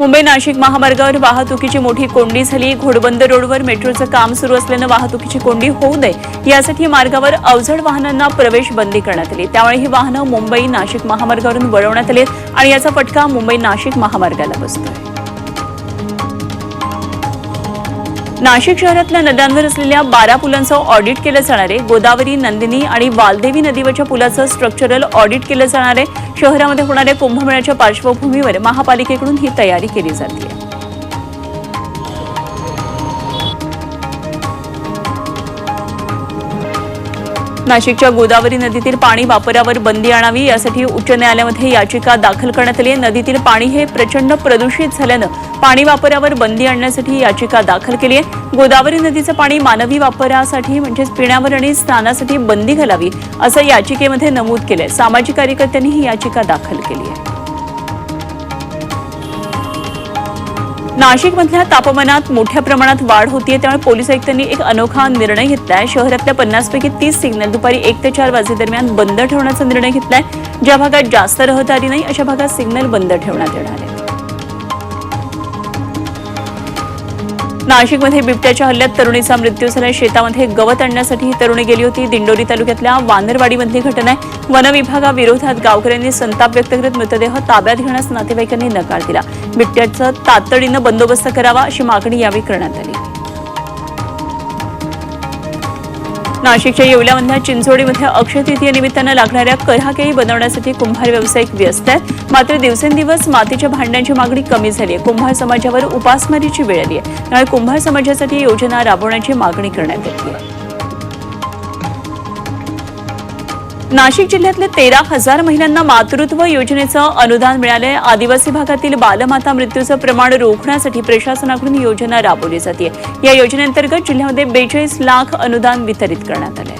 मुंबई नाशिक महामार्गावर वाहतुकीची मोठी कोंडी झाली. घोडबंद रोडवर मेट्रोचं काम सुरू असल्यानं वाहतुकीची कोंडी होऊ नये यासाठी मार्गावर अवजड वाहनांना प्रवेश बंदी करण्यात आली. त्यामुळे ही वाहनं मुंबई नाशिक महामार्गावरून वळवण्यात आली आणि याचा फटका मुंबई नाशिक महामार्गाला बसतोय. नाशिक शहरातल्या नद्यांवर असलेल्या बारा पुलांचं ऑडिट केलं जाणार आहे. गोदावरी नंदिनी आणि वालदेवी नदीवरच्या पुलाचं स्ट्रक्चरल ऑडिट केलं जाणार आहे. शहरामध्ये होणाऱ्या कुंभमेळ्याच्या पार्श्वभूमीवर महापालिकेकडून ही तयारी केली जाते. नाशिकच्या गोदावरी नदीतील पाणी वापरावर बंदी आणावी यासाठी उच्च न्यायालयामध्ये याचिका दाखल करण्यात आली आहे. नदीतील पाणी हे प्रचंड प्रदूषित झाल्यानं पाणी वापरावर बंदी आणण्यासाठी याचिका दाखल केली आहे. गोदावरी नदीचं पाणी मानवी वापरासाठी म्हणजेच पिण्यावर आणि स्नानासाठी बंदी घालावी असं याचिकेमध्ये नमूद केलंय. सामाजिक कार्यकर्त्यांनी ही याचिका दाखल केली आहे. नाशिकमधल्या तापमानात मोठ्या प्रमाणात वाढ होतीये त्यामुळे पोलीस आयुक्तांनी एक अनोखा निर्णय घेतलाय. शहरातल्या पन्नासपैकी तीस सिग्नल दुपारी एक ते चार वाजेदरम्यान बंद ठेवण्याचा निर्णय घेतलाय. ज्या भागात जास्त रहदारी नाही अशा भागात सिग्नल बंद ठेवण्यात येणार आहे. नाशिकमध्ये बिबट्याच्या हल्ल्यात तरुणीचा मृत्यू झाला. शेतामध्ये गवत आणण्यासाठी ही तरुणी गेली होती. दिंडोरी तालुक्यातल्या वानरवाडीमधली घटना आहे. वनविभागाविरोधात गावकऱ्यांनी संताप व्यक्त करत मृतदेह ताब्यात घेण्यास नातेवाईकांनी नकार दिला. बिबट्याचा तातडीनं बंदोबस्त करावा अशी मागणी यावेळी करण्यात आली. नाशिकच्या येवल्यामधल्या चिंचोडीमध्ये अक्षय तृतीयेनिमित्तानं लागणाऱ्या कराकेही बनवण्यासाठी कुंभार व्यावसायिक व्यस्त आहेत. मात्र दिवसेंदिवस मातीच्या भांड्यांची मागणी कमी झाली आहे कुंभार समाजावर उपासमारीची वेळ आली आहे त्यामुळे कुंभार समाजासाठी योजना राबवण्याची मागणी करण्यात येते नाशिक जिल्ह्यातले तेरा हजार महिलांना मातृत्व योजनेचं अनुदान मिळालंय. आदिवासी भागातील बालमाता मृत्यूचं प्रमाण रोखण्यासाठी प्रशासनाकडून योजना राबवली जाते. या योजनेअंतर्गत जिल्ह्यामध्ये बेचाळीस लाख अनुदान वितरित करण्यात आलंय.